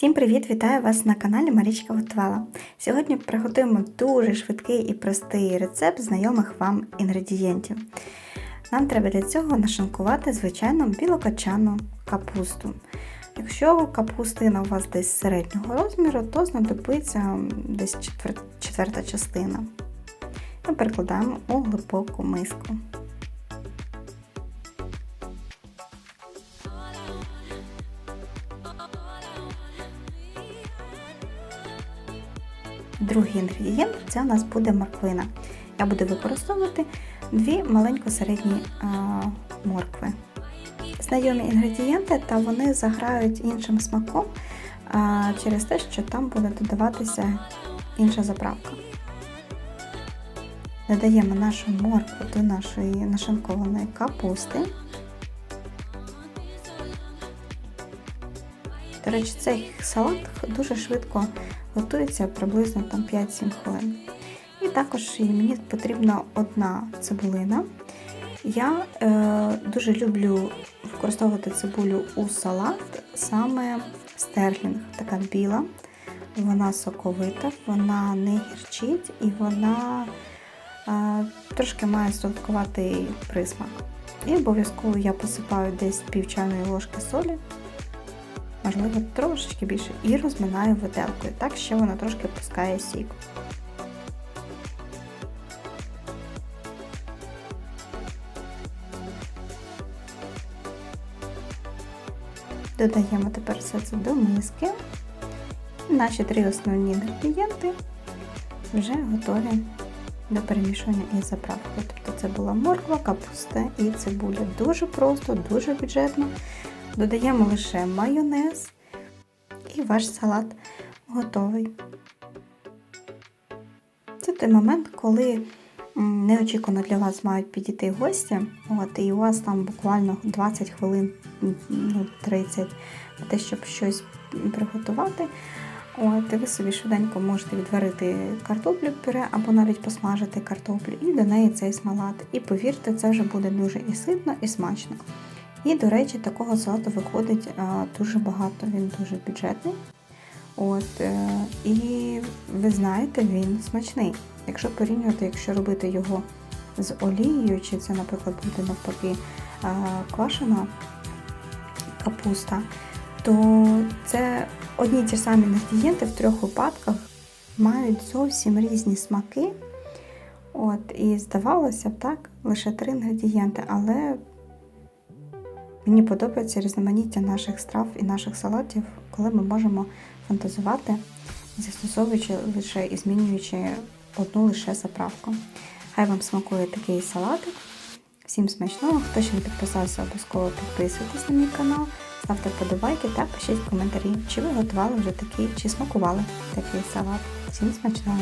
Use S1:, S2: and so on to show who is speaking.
S1: Всім привіт! Вітаю вас на каналі Марічка Готувала. Сьогодні приготуємо дуже швидкий і простий рецепт знайомих вам інгредієнтів. Нам треба для цього нашинкувати звичайну білокачану капусту. Якщо капустина у вас десь середнього розміру, то знадобиться десь четверта частина. Ми перекладаємо у глибоку миску. Другий інгредієнт це у нас буде морквина. Я буду використовувати дві маленько-середні а, моркви. Знайомі інгредієнти, та вони заграють іншим смаком а, через те, що там буде додаватися інша заправка. Додаємо нашу моркву до нашої нашинкованої капусти. До речі, цей салат дуже швидко готується приблизно там 5-7 хвилин. І також мені потрібна одна цибулина. Я е, дуже люблю використовувати цибулю у салат, саме стерлінг, така біла, вона соковита, вона не гірчить і вона е, трошки має солодкуватий присмак. І обов'язково я посипаю десь пів чайної ложки солі можливо, трошечки більше, і розминаю виделкою, так що вона трошки пускає сік. Додаємо тепер все це до миски. Наші три основні інгредієнти вже готові до перемішування із заправкою. Тобто це була морква, капуста і цибуля. Дуже просто, дуже бюджетно. Додаємо лише майонез і ваш салат готовий. Це той момент, коли неочікувано для вас мають підійти гості, от, і у вас там буквально 20 хвилин, ну, 30 на те, щоб щось приготувати. От, і ви собі швиденько можете відварити картоплю пюре або навіть посмажити картоплю і до неї цей смалат. І повірте, це вже буде дуже і ситно, і смачно. І, до речі, такого салату виходить дуже багато, він дуже бюджетний. От, е, І ви знаєте, він смачний. Якщо порівнювати, якщо робити його з олією, чи це, наприклад, буде навпаки квашена капуста, то це одні ті самі інгредієнти в трьох випадках мають зовсім різні смаки. От, І здавалося б, так, лише три інгредієнти, але Мені подобається різноманіття наших страв і наших салатів, коли ми можемо фантазувати, застосовуючи лише і змінюючи одну лише заправку. Хай вам смакує такий салатик. Всім смачного! Хто ще не підписався, обов'язково підписуйтесь на мій канал, ставте вподобайки та пишіть коментарі, чи ви готували вже такий, чи смакували такий салат. Всім смачного!